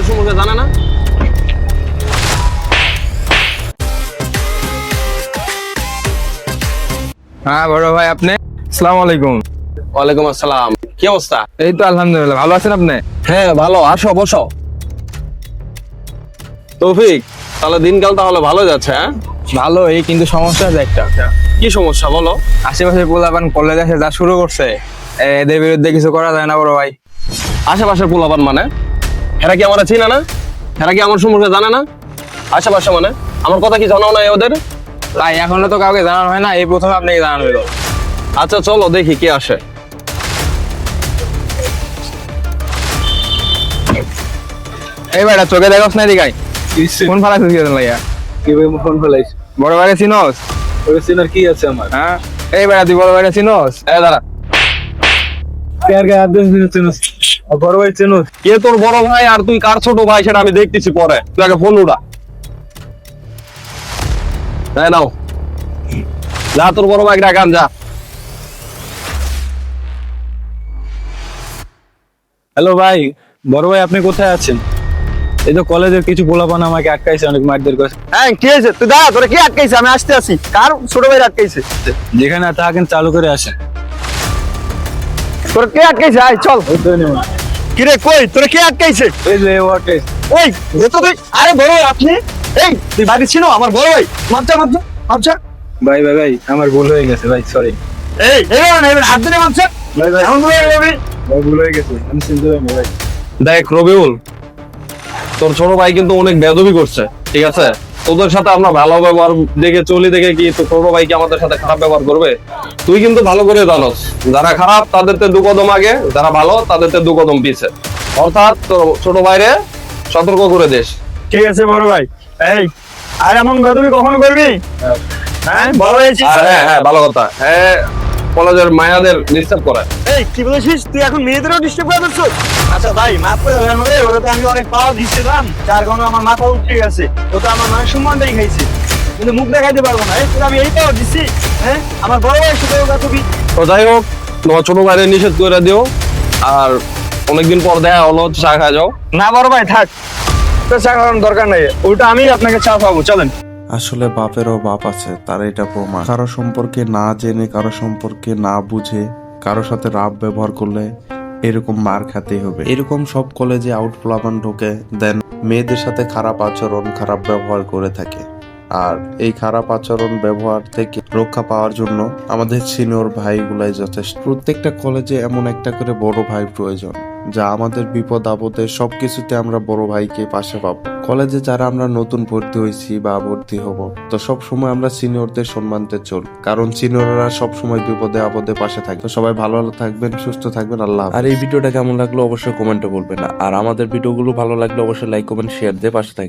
আমার সম্পর্কে জানে না? হ্যাঁ বড় ভাই আপনি? আসসালামু আলাইকুম। ওয়ালাইকুম আসসালাম। কি অবস্থা? এই তো আলহামদুলিল্লাহ ভালো আছেন আপনি? হ্যাঁ ভালো। আসো বসো। তৌফিক তাহলে দিনকাল তাহলে ভালো যাচ্ছে হ্যাঁ? ভালো এই কিন্তু সমস্যা আছে একটা। কি সমস্যা বলো? আশেপাশে পোলাপান কলেজ আছে যা শুরু করছে এদের বিরুদ্ধে কিছু করা যায় না বড় ভাই। আশেপাশের পোলাপান মানে? এরা কি আমার চিনা না? এরা কি আমার সম্পর্কে জানে না? আশেপাশে মানে? আমার কথা কি জানাও না ওদের? তাই এখনও তো কাউকে জানানো হয় না এই প্রথমে আপনাকে জানানো হলো আচ্ছা চলো দেখি কে আসে। এই বেটা চোখে দেখোস না দিকাই কোন ফালা খুশি হতেন লাইয়া? কীভাবে ফোন ফেলাইছ। বড় ভাইরে চিনোস? ওই সিনার কি আছে আমার? হ্যাঁ? এই বেটা তুই বড় ভাইরে চিনোস? এ দাঁড়া। গায়ে হাত দিয়ে চিনুস? আর বড় ভাই চিনুস। কে তোর বড় ভাই আর তুই কার ছোট ভাই সেটা আমি দেখতেছি পরে। তুই আগে ফোন উড়া হ্যাঁ নাও। যা তোর বড় ভাই ডাকান যা। হ্যালো ভাই। বড় ভাই আপনি কোথায় আছেন? এই তো কলেজের কিছু পোলাপান আমাকে আটকাইছে অনেক মারদের করে হ্যাঁ কি হয়েছে তুই দাঁড়া তোরা কি আটকাইছে? আমি আসতে আসি কার ছোট ভাই আটকাইছে? যেখানে থাকেন চালু করে আসেন। তোর কে আটকাইছে? আয় চল। ওই তো নেই কি রে কই? তোরা কে আটকাইছে? এই যে ওয়াটে ওই এ তো তুই আরে বড় ভাই আপনি? এই তুই বাড়ি ছিল আমার বড় ভাই। মাপচা মাপচা মাপচা ভাই ভাই ভাই আমার ভুল হয়ে গেছে ভাই সরি এই এই না এবার হাত ধরে মাপচা ভাই ভাই। এমন করে যাবি ভাই ভুল হয়ে গেছে আমি চিনতে পারিনি ভাই। দেখ রবিউল তোর ছোট ভাই কিন্তু অনেক বেদবি করছে ঠিক আছে? তোদের সাথে আমরা ভালো ব্যবহার দেখে চলি দেখে কি তোর ছোট ভাই কি আমাদের সাথে খারাপ ব্যবহার করবে? তুই কিন্তু ভালো করে জানোস। যারা খারাপ তাদেরতে দু কদম আগে যারা ভালো তাদেরতে দু কদম পিছে। অর্থাৎ তোর ছোট ভাইরে সতর্ক করে দিস। ঠিক আছে বড় ভাই। এই আর এমন কথা তুই কখন করবি? হ্যাঁ বড় হয়েছিস? আর হ্যাঁ হ্যাঁ ভালো কথা। হ্যাঁ কলেজের মায়াদের ডিস্টার্ব করে এই কি বলেছিস? তুই এখন মেয়েদেরও ডিস্টার্ব করে দিচ্ছ আচ্ছা ভাই মাফ করে দেবেন রে ওটা তো আমি অনেক পাওয়া দিচ্ছিলাম। যার কারণে আমার মাথা উঠে গেছে। ও তো আমার মান সম্মানটাই খাইছে। কিন্তু মুখ দেখাইতে পারব না। এই আমি এই পাওয়া দিচ্ছি হ্যাঁ? আমার বড় ভাই সাথে ওটা তুমি তো যাই হোক তোমার ছোট ভাইরে নিষেধ করে দিও। আর অনেকদিন পর দেখা হলো চা খাওয়া যাও। না বড় ভাই থাক। তো চা খাওয়ানোর দরকার নেই। ওটা আমি আপনাকে চা পাবো চলেন। আসলে বাপেরও বাপ আছে, তার এটা প্রমাণ। কারও সম্পর্কে না জেনে, কারও সম্পর্কে না বুঝে, কারও সাথে রাব ব্যবহার করলে এরকম মার খেতেই হবে। এরকম সব কলেজে আউট প্লাবান ঢোকে দেন মেয়েদের সাথে খারাপ আচরণ, খারাপ ব্যবহার করে থাকে। আর এই খারাপ আচরণ, ব্যবহার থেকে রক্ষা পাওয়ার জন্য আমাদের সিনিয়র ভাইগুলাই যথেষ্ট। প্রত্যেকটা কলেজে এমন একটা করে বড় ভাই প্রয়োজন। যা আমাদের বিপদ আপদে সব কিছুতে আমরা বড় ভাইকে পাশে পাব। কলেজে যারা আমরা নতুন ভর্তি হয়েছি বা ভর্তি হব, তো সব সময় আমরা সিনিয়রদের সম্মানতে চল। কারণ সিনিয়ররা সব সময় বিপদে আপদে পাশে থাকে। তো সবাই ভালো থাকবেন, সুস্থ থাকবেন, আল্লাহ আর এই ভিডিওটা কেমন লাগল অবশ্যই কমেন্টে বলবেন। আর আমাদের ভিডিওগুলো ভালো লাগলে অবশ্যই লাইক কমেন্ট শেয়ার দিয়ে পাশে থাকবেন।